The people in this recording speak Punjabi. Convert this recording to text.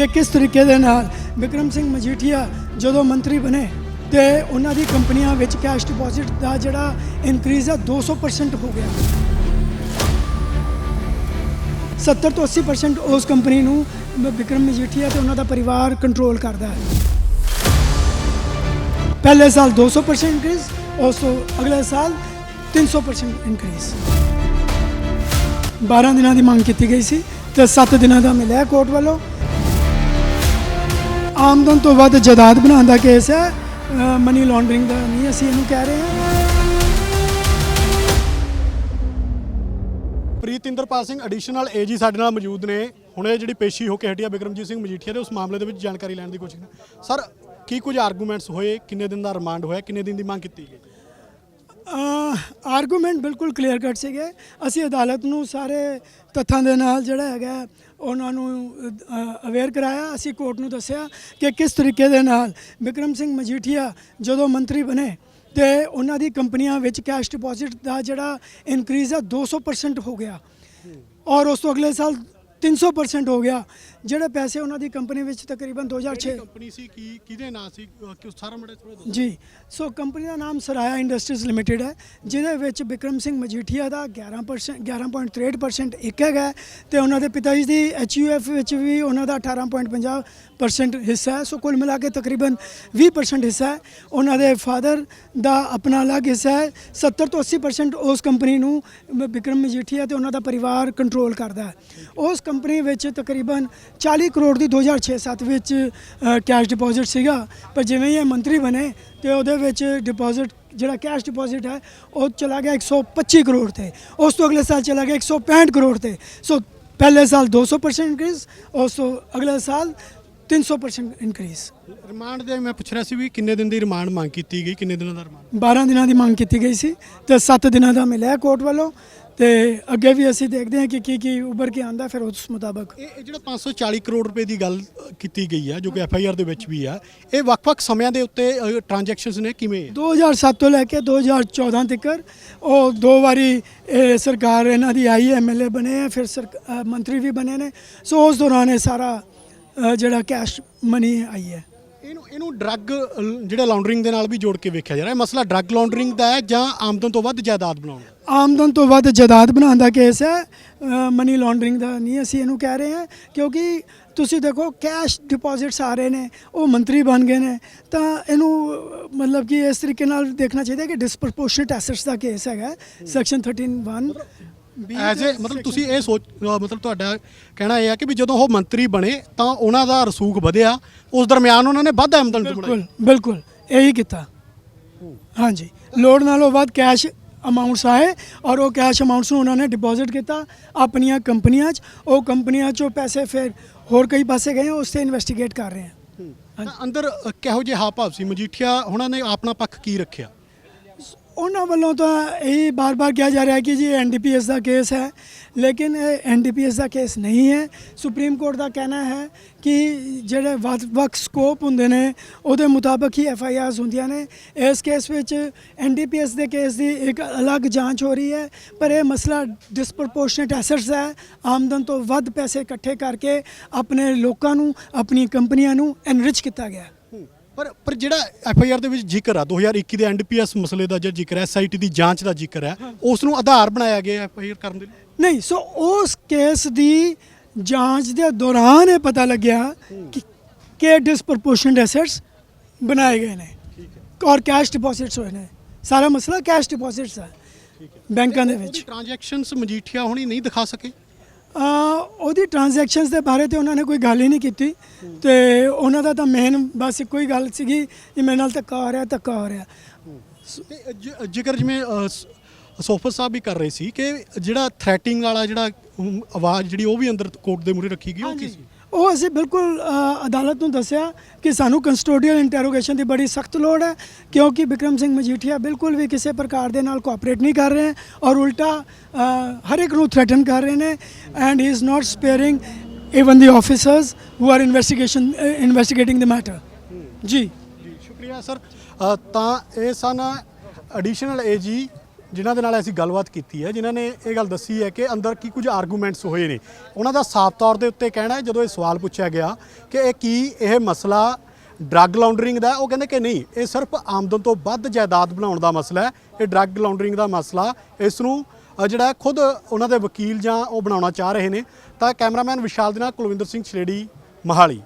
ਕਿ ਕਿਸ ਤਰੀਕੇ ਦੇ ਨਾਲ ਵਿਕਰਮ ਸਿੰਘ ਮਜੀਠੀਆ ਜਦੋਂ ਮੰਤਰੀ ਬਣੇ ਤੇ ਉਹਨਾਂ ਦੀ ਕੰਪਨੀਆਂ ਵਿੱਚ ਕੈਸ਼ ਡਿਪੋਜ਼ਿਟ ਦਾ ਜਿਹੜਾ ਇਨਕਰੀਜ਼ ਹੈ 200% ਹੋ ਗਿਆ। 70 ਤੋਂ 80% ਉਸ ਕੰਪਨੀ ਨੂੰ ਮ- ਵਿਕਰਮ ਮਜੀਠੀਆ ਤੇ ਉਹਨਾਂ ਦਾ ਪਰਿਵਾਰ ਕੰਟਰੋਲ ਕਰਦਾ ਹੈ। ਪਹਿਲੇ ਸਾਲ 200% ਇਨਕਰੀਜ਼ ਉਸ ਤੋਂ ਅਗਲੇ ਸਾਲ 300% ਇਨਕਰੀਜ਼ 12 ਦਿਨਾਂ ਦੀ ਮੰਗ ਕੀਤੀ ਗਈ ਸੀ ਤੇ 7 ਦਿਨਾਂ ਦਾ ਮਿਲਿਆ ਕੋਰਟ ਵੱਲੋਂ। ਆਮਦਨ ਤੋਂ ਵੱਧ ਜਾਇਦਾਦ ਬਣਾਉਣ ਦਾ ਕੇਸ ਹੈ। ਮਨੀ ਲਾਂਡਰਿੰਗ ਦਾ ਨਹੀਂ ਅਸੀਂ ਇਹਨੂੰ ਕਹਿ ਰਹੇ ਹਾਂ। ਪ੍ਰੀਤਿੰਦਰਪਾਲ ਸਿੰਘ ਐਡੀਸ਼ਨਲ ਏਜੀ ਸਾਡੇ ਨਾਲ ਮੌਜੂਦ ਨੇ। ਹੁਣੇ ਜਿਹੜੀ ਪੇਸ਼ੀ ਹੋ ਕੇ ਹਟਿਆ ਬਿਕਰਮਜੀਤ ਸਿੰਘ ਮਜੀਠੀਆ ਦੇ ਉਸ ਮਾਮਲੇ ਦੇ ਵਿੱਚ ਜਾਣਕਾਰੀ ਲੈਣ ਦੀ ਕੋਸ਼ਿਸ਼ ਕਰ ਸਰ ਕੀ ਕੁਝ ਆਰਗੂਮੈਂਟਸ ਹੋਏ? ਕਿੰਨੇ ਦਿਨ ਦਾ ਰਿਮਾਂਡ ਹੋਇਆ? ਕਿੰਨੇ ਦਿਨ ਦੀ ਮੰਗ ਕੀਤੀ ਗਈ? ਆਰਗੂਮੈਂਟ ਬਿਲਕੁਲ ਕਲੀਅਰ ਕੱਟ ਸੀਗੇ। ਅਸੀਂ ਅਦਾਲਤ ਨੂੰ ਸਾਰੇ ਤੱਥਾਂ ਦੇ ਨਾਲ ਜਿਹੜਾ ਹੈਗਾ ਉਹਨਾਂ ਨੂੰ ਅਵੇਅਰ ਕਰਾਇਆ, ਅਸੀਂ ਕੋਰਟ ਨੂੰ ਦੱਸਿਆ ਕਿ ਕਿਸ ਤਰੀਕੇ ਦੇ ਨਾਲ ਵਿਕਰਮ ਸਿੰਘ ਮਜੀਠੀਆ ਜਦੋਂ ਮੰਤਰੀ ਬਣੇ ਤੇ ਉਹਨਾਂ ਦੀ ਕੰਪਨੀਆਂ ਵਿੱਚ ਕੈਸ਼ ਡਿਪੋਜ਼ਿਟ ਦਾ ਜਿਹੜਾ ਇਨਕਰੀਜ਼ ਹੈ 200% ਹੋ ਗਿਆ। ਔਰ ਉਸ ਤੋਂ ਅਗਲੇ ਸਾਲ 300% ਹੋ ਗਿਆ। ਜਿਹੜੇ ਪੈਸੇ ਉਹਨਾਂ ਦੀ ਕੰਪਨੀ ਵਿੱਚ ਤਕਰੀਬਨ 2006 ਕੰਪਨੀ ਸੀ? ਕੀ ਕਿਹਦੇ ਨਾਂ ਸੀ? ਕਿ ਸਾਰਾ ਮੜੇ ਥੋੜਾ ਜੀ। ਸੋ ਕੰਪਨੀ ਦਾ ਨਾਮ ਸਰਾਇਆ ਇੰਡਸਟਰੀਜ਼ ਲਿਮਟਿਡ ਹੈ ਜਿਹਦੇ ਵਿੱਚ ਵਿਕਰਮ ਸਿੰਘ ਮਜੀਠੀਆ ਦਾ 11% 11.63% ਇੱਕ ਹੈਗਾ ਤੇ ਉਹਨਾਂ ਦੇ ਪਿਤਾ ਜੀ ਦੀ ਐਚਯੂਐਫ ਵਿੱਚ ਵੀ ਉਹਨਾਂ ਦਾ 18.50% ਹਿੱਸਾ ਹੈ। ਸੋ ਕੁੱਲ ਮਿਲਾ ਕੇ ਤਕਰੀਬਨ 20% ਹਿੱਸਾ ਹੈ। ਉਹਨਾਂ ਦੇ ਫਾਦਰ ਦਾ ਆਪਣਾ ਅਲੱਗ ਹਿੱਸਾ ਹੈ। 70 ਤੋਂ 80% ਉਸ ਕੰਪਨੀ ਨੂੰ ਮ- ਵਿਕਰਮ ਮਜੀਠੀਆ ਤੇ ਉਹਨਾਂ ਦਾ ਪਰਿਵਾਰ ਕੰਟਰੋਲ ਕਰਦਾ ਹੈ। ਉਸ ਕੰਪਨੀ ਵਿੱਚ ਤਕਰੀਬਨ 40 ਕਰੋੜ ਦੀ 2006-7 ਵਿੱਚ ਕੈਸ਼ ਡਿਪੋਜ਼ਿਟ ਸੀਗਾ। ਪਰ ਜਿਵੇਂ ਹੀ ਇਹ ਮੰਤਰੀ ਬਣੇ ਤੇ ਉਹਦੇ ਵਿੱਚ ਡਿਪੋਜ਼ਿਟ ਜਿਹੜਾ ਕੈਸ਼ ਡਿਪੋਜ਼ਿਟ ਹੈ ਉਹ ਚਲਾ ਗਿਆ 125 ਕਰੋੜ ਤੇ। ਉਸ ਤੋਂ ਅਗਲੇ ਸਾਲ ਚਲਾ ਗਿਆ 165 ਕਰੋੜ ਤੇ। ਸੋ ਪਹਿਲੇ ਸਾਲ 200% ਇਨਕਰੀਜ਼ ਉਸ ਤੋਂ ਅਗਲੇ ਸਾਲ 300% ਇਨਕਰੀਜ਼ ਰਿਮਾਂਡ ਦੇ ਮੈਂ ਪੁੱਛ ਰਿਹਾ ਸੀ ਵੀ ਕਿੰਨੇ ਦਿਨ ਦੀ ਰਿਮਾਂਡ ਮੰਗ ਕੀਤੀ ਗਈ? ਕਿੰਨੇ ਦਿਨਾਂ ਦਾ ਰਿਮਾਂਡ 12 ਦਿਨਾਂ ਦੀ ਮੰਗ ਕੀਤੀ ਗਈ ਸੀ ਤੇ 7 ਦਿਨਾਂ ਦਾ ਮਿਲਿਆ ਕੋਰਟ ਵੱਲੋਂ। ਤੇ ਅੱਗੇ ਵੀ ਅਸੀਂ ਦੇਖਦੇ ਹਾਂ ਕਿ ਕੀ ਕੀ ਉੱਭਰ ਕੇ ਆਂਦਾ ਫਿਰ ਉਸ ਮੁਤਾਬਕ। ਇਹ ਇਹ ਜਿਹੜਾ 540 ਕਰੋੜ ਰੁਪਏ ਦੀ ਗੱਲ ਕੀਤੀ ਗਈ ਹੈ ਜੋ ਕਿ ਐਫ ਆਈ ਆਰ ਦੇ ਵਿੱਚ ਵੀ ਆ ਇਹ ਵੱਖ-ਵੱਖ ਸਮਿਆਂ ਦੇ ਉੱਤੇ ਟ੍ਰਾਂਜੈਕਸ਼ਨਸ ਨੇ ਕਿਵੇਂ ਹੈ 2007 ਤੋਂ ਲੈ ਕੇ 2014 ਤੱਕ ਉਹ ਦੋ ਵਾਰੀ ਇਹ ਸਰਕਾਰ ਇਹਨਾਂ ਦੀ ਆਈ ਐਮਐਲਏ ਬਣੇ ਆ ਫਿਰ ਅ, ਮੰਤਰੀ ਵੀ ਬਣੇ ਨੇ। ਸੋ ਉਸ ਦੌਰਾਨ ਇਹ ਸਾਰਾ ਜਿਹੜਾ ਕੈਸ਼ ਮਨੀ ਆਈ ਹੈ। ਇਹਨੂੰ ਇਹਨੂੰ ਡਰੱਗ ਜਿਹੜਾ ਲਾਂਡਰਿੰਗ ਦੇ ਨਾਲ ਵੀ ਜੋੜ ਕੇ ਵੇਖਿਆ ਜਾ ਰਿਹਾ। ਹੈ ਮਸਲਾ ਡਰੱਗ ਲਾਂਡਰਿੰਗ ਦਾ ਹੈ ਜਾਂ ਆਮਦਨ ਤੋਂ ਵੱਧ ਜਾਇਦਾਦ ਬਣਾਉਣ ਦਾ? ਆਮਦਨ ਤੋਂ ਵੱਧ ਜਾਇਦਾਦ ਬਣਾਉਣ ਦਾ ਕੇਸ ਹੈ। ਮਨੀ ਲਾਂਡਰਿੰਗ ਦਾ ਨਹੀਂ ਅਸੀਂ ਇਹਨੂੰ ਕਹਿ ਰਹੇ ਹਾਂ ਕਿਉਂਕਿ ਤੁਸੀਂ ਦੇਖੋ ਕੈਸ਼ ਡਿਪੋਜ਼ਿਟਸ ਆ ਰਹੇ ਨੇ ਉਹ ਮੰਤਰੀ ਬਣ ਗਏ ਨੇ। ਤਾਂ ਇਹਨੂੰ ਮਤਲਬ ਕਿ ਇਸ ਤਰੀਕੇ ਨਾਲ ਦੇਖਣਾ ਚਾਹੀਦਾ ਕਿ ਡਿਸਪਰਪੋਰਸ਼ਨੇਟ ਐਸੈਟਸ ਦਾ ਕੇਸ ਹੈਗਾ। ਸੈਕਸ਼ਨ 131 ਐਜ਼ ਏ ਮਤਲਬ ਤੁਸੀਂ ਇਹ ਸੋਚ ਮਤਲਬ ਤੁਹਾਡਾ ਕਹਿਣਾ ਇਹ ਹੈ ਕਿ ਵੀ ਜਦੋਂ ਉਹ ਮੰਤਰੀ ਬਣੇ ਤਾਂ ਉਹਨਾਂ ਦਾ ਰਸੂਖ ਵਧਿਆ। ਉਸ ਦਰਮਿਆਨ ਉਹਨਾਂ ਨੇ ਵੱਧ ਆਮਦਨ ਬਣਾਈ। ਬਿਲਕੁਲ ਬਿਲਕੁਲ ਇਹੀ ਕੀਤਾ। ਹਾਂਜੀ। ਲੋੜ ਨਾਲੋਂ ਵੱਧ ਕੈਸ਼ ਅਮਾਉਂਟਸ ਆਏ ਔਰ ਉਹ ਕੈਸ਼ ਅਮਾਉਂਟਸ ਨੂੰ ਉਹਨਾਂ ਨੇ ਡਿਪੋਜ਼ਿਟ ਕੀਤਾ ਆਪਣੀਆਂ ਕੰਪਨੀਆਂ 'ਚ। ਉਹ ਕੰਪਨੀਆਂ 'ਚੋਂ ਪੈਸੇ ਫਿਰ ਹੋਰ ਕਈ ਪਾਸੇ ਗਏ ਉਸ ਤੇ ਇਨਵੈਸਟੀਗੇਟ ਕਰ ਰਹੇ ਹਾਂ ਤਾਂ ਅੰਦਰ ਅ, ਕਿਹੋ ਜਿਹੇ ਹਾਵ ਭਾਵ ਸੀ? ਮਜੀਠੀਆ ਉਹਨਾਂ ਨੇ ਆਪਣਾ ਪੱਖ ਕੀ ਰੱਖਿਆ? ਉਹਨਾਂ ਵੱਲੋਂ ਤਾਂ ਇਹ ਬਾਰ-ਬਾਰ ਕਿਹਾ ਜਾ ਰਿਹਾ ਹੈ ਕਿ ਜੀ ਐਨਡੀਪੀਐਸ ਦਾ ਕੇਸ ਹੈ, ਲੇਕਿਨ ਇਹ ਐਨਡੀਪੀਐਸ ਦਾ ਕੇਸ ਨਹੀਂ ਹੈ। ਸੁਪਰੀਮ ਕੋਰਟ ਦਾ ਕਹਿਣਾ ਹੈ ਕਿ ਜਿਹੜੇ ਵੱਖ ਵੱਖ ਸਕੋਪ ਹੁੰਦੇ ਨੇ, ਉਹਦੇ ਮੁਤਾਬਕ ਹੀ ਐਫ ਆਈ ਆਰਸ ਹੁੰਦੀਆਂ ਨੇ। ਇਸ ਕੇਸ ਵਿੱਚ ਐਨਡੀਪੀਐਸ ਦੇ ਕੇਸ ਦੀ ਇੱਕ ਅਲੱਗ ਜਾਂਚ ਹੋ ਰਹੀ ਹੈ, ਪਰ ਇਹ ਮਸਲਾ ਡਿਸਪਰਪੋਰਸ਼ਨਟ ਐਸੈਟਸ ਹੈ। ਆਮਦਨ ਤੋਂ ਵੱਧ ਪੈਸੇ ਇਕੱਠੇ ਕਰਕੇ ਆਪਣੇ ਲੋਕਾਂ ਨੂੰ, ਆਪਣੀ ਕੰਪਨੀਆਂ ਨੂੰ ਐਨਰਿਚ ਕੀਤਾ ਗਿਆ ਪਰ ਪਰ ਜਿਹੜਾ ਐਫ ਆਈ ਆਰ ਦੇ ਵਿੱਚ ਜ਼ਿਕਰ ਆ 2021 ਦੇ ਐਨਡੀਪੀਐਸ ਮਸਲੇ ਦਾ ਜੋ ਜ਼ਿਕਰ ਹੈ ਐਸਆਈਟੀ ਦੀ ਜਾਂਚ ਦਾ ਜ਼ਿਕਰ ਹੈ। ਉਸ ਨੂੰ ਆਧਾਰ ਬਣਾਇਆ ਗਿਆ ਐਫ ਆਈ ਆਰ ਕਰਨ ਦੇ ਲਈ? ਨਹੀਂ ਸੋ ਉਸ ਕੇਸ ਦੀ ਜਾਂਚ ਦੇ ਦੌਰਾਨ ਇਹ ਪਤਾ ਲੱਗਿਆ ਕਿ ਕਿ ਡਿਸਪਰਪੋਰਸ਼ਨਡ ਐਸੈਟਸ ਬਣਾਏ ਗਏ ਨੇ। ਔਰ ਕੈਸ਼ ਡਿਪੋਜ਼ਿਟਸ ਹੋਏ ਨੇ। ਸਾਰਾ ਮਸਲਾ ਕੈਸ਼ ਡਿਪੋਜ਼ਿਟਸ ਹੈ। ਬੈਂਕਾਂ ਦੇ ਵਿੱਚ। ਟ੍ਰਾਂਜੈਕਸ਼ਨਸ ਮਜੀਠੀਆ ਹੁਣੀ ਨਹੀਂ ਦਿਖਾ ਸਕੇ? ਉਹਦੀ ਟ੍ਰਾਂਜੈਕਸ਼ਨਸ ਦੇ ਬਾਰੇ ਤੇ ਉਹਨਾਂ ਨੇ ਕੋਈ ਗੱਲ ਹੀ ਨਹੀਂ ਕੀਤੀ। ਤੇ ਉਹਨਾਂ ਦਾ ਤਾਂ ਮੇਨ ਬਸ ਇੱਕੋ ਹੀ ਗੱਲ ਸੀਗੀ ਕਿ ਮੇਰੇ ਨਾਲ ਧੱਕਾ ਹੋ ਰਿਹਾ ਧੱਕਾ ਹੋ ਰਿਹਾ। ਤੇ ਜ- ਜ਼ਿਕਰ ਜਿਵੇਂ ਅ, ਸ- ਸੋਫਰ ਸਾਹਿਬ ਵੀ ਕਰ ਰਹੇ ਸੀ ਕਿ ਜਿਹੜਾ ਥ੍ਰੈਟਿੰਗ ਵਾਲਾ ਜਿਹੜਾ ਅਮ, ਆਵਾਜ਼ ਜਿਹੜੀ ਉਹ ਵੀ ਅੰਦਰ ਕੋਰਟ ਦੇ ਮੂਹਰੇ ਰੱਖੀ ਗਈ ਉਹ ਕੀ ਸੀ? ਉਹ ਅਸੀਂ ਬਿਲਕੁਲ ਅਦਾਲਤ ਨੂੰ ਦੱਸਿਆ ਕਿ ਸਾਨੂੰ ਕਸਟੋਡੀਅਲ ਇੰਟਰੋਗੇਸ਼ਨ ਦੀ ਬੜੀ ਸਖਤ ਲੋੜ ਹੈ ਕਿਉਂਕਿ ਵਿਕਰਮ ਸਿੰਘ ਮਜੀਠੀਆ ਬਿਲਕੁਲ ਵੀ ਕਿਸੇ ਪ੍ਰਕਾਰ ਦੇ ਨਾਲ ਕੋਆਪਰੇਟ ਨਹੀਂ ਕਰ ਰਹੇ ਔਰ ਉਲਟਾ ਹਰ ਇੱਕ ਨੂੰ ਥ੍ਰੈਟਨ ਕਰ ਰਹੇ ਨੇ and he is not sparing even the officers who are investigation investigating the matter ਜੀ। ਜੀ ਸ਼ੁਕਰੀਆ ਸਰ ਤਾਂ ਇਹ ਸਨ ਐਡੀਸ਼ਨਲ ਏਜੀ ਜਿਨ੍ਹਾਂ ਦੇ ਨਾਲ ਅਸੀਂ ਗੱਲਬਾਤ ਕੀਤੀ ਹੈ, ਜਿਨ੍ਹਾਂ ਨੇ ਇਹ ਗੱਲ ਦੱਸੀ ਹੈ ਕਿ ਅੰਦਰ ਕੀ ਕੁਝ ਆਰਗੂਮੈਂਟਸ ਹੋਏ ਨੇ। ਉਹਨਾਂ ਦਾ ਸਾਫ਼ ਤੌਰ ਦੇ ਉੱਤੇ ਕਹਿਣਾ ਹੈ, ਜਦੋਂ ਇਹ ਸਵਾਲ ਪੁੱਛਿਆ ਗਿਆ ਕਿ ਇਹ ਕੀ ਇਹ ਮਸਲਾ ਡਰੱਗ ਲਾਉਂਡਰਿੰਗ ਦਾ ਉਹ ਕਹਿੰਦੇ ਕਿ ਨਹੀਂ, ਇਹ ਸਿਰਫ ਆਮਦਨ ਤੋਂ ਵੱਧ ਜਾਇਦਾਦ ਬਣਾਉਣ ਦਾ ਮਸਲਾ ਹੈ। ਇਹ ਡਰੱਗ ਲਾਉਂਡਰਿੰਗ ਦਾ ਮਸਲਾ, ਇਸ ਨੂੰ ਜਿਹੜਾ ਖੁਦ ਉਹਨਾਂ ਦੇ ਵਕੀਲ ਜਾਂ ਉਹ ਬਣਾਉਣਾ ਚਾਹ ਰਹੇ ਨੇ। ਤਾਂ ਕੈਮਰਾਮੈਨ ਵਿਸ਼ਾਲ ਦੇ ਨਾਲ ਕੁਲਵਿੰਦਰ ਸਿੰਘ ਛਲੇੜੀ, ਮਹਾਲੀ।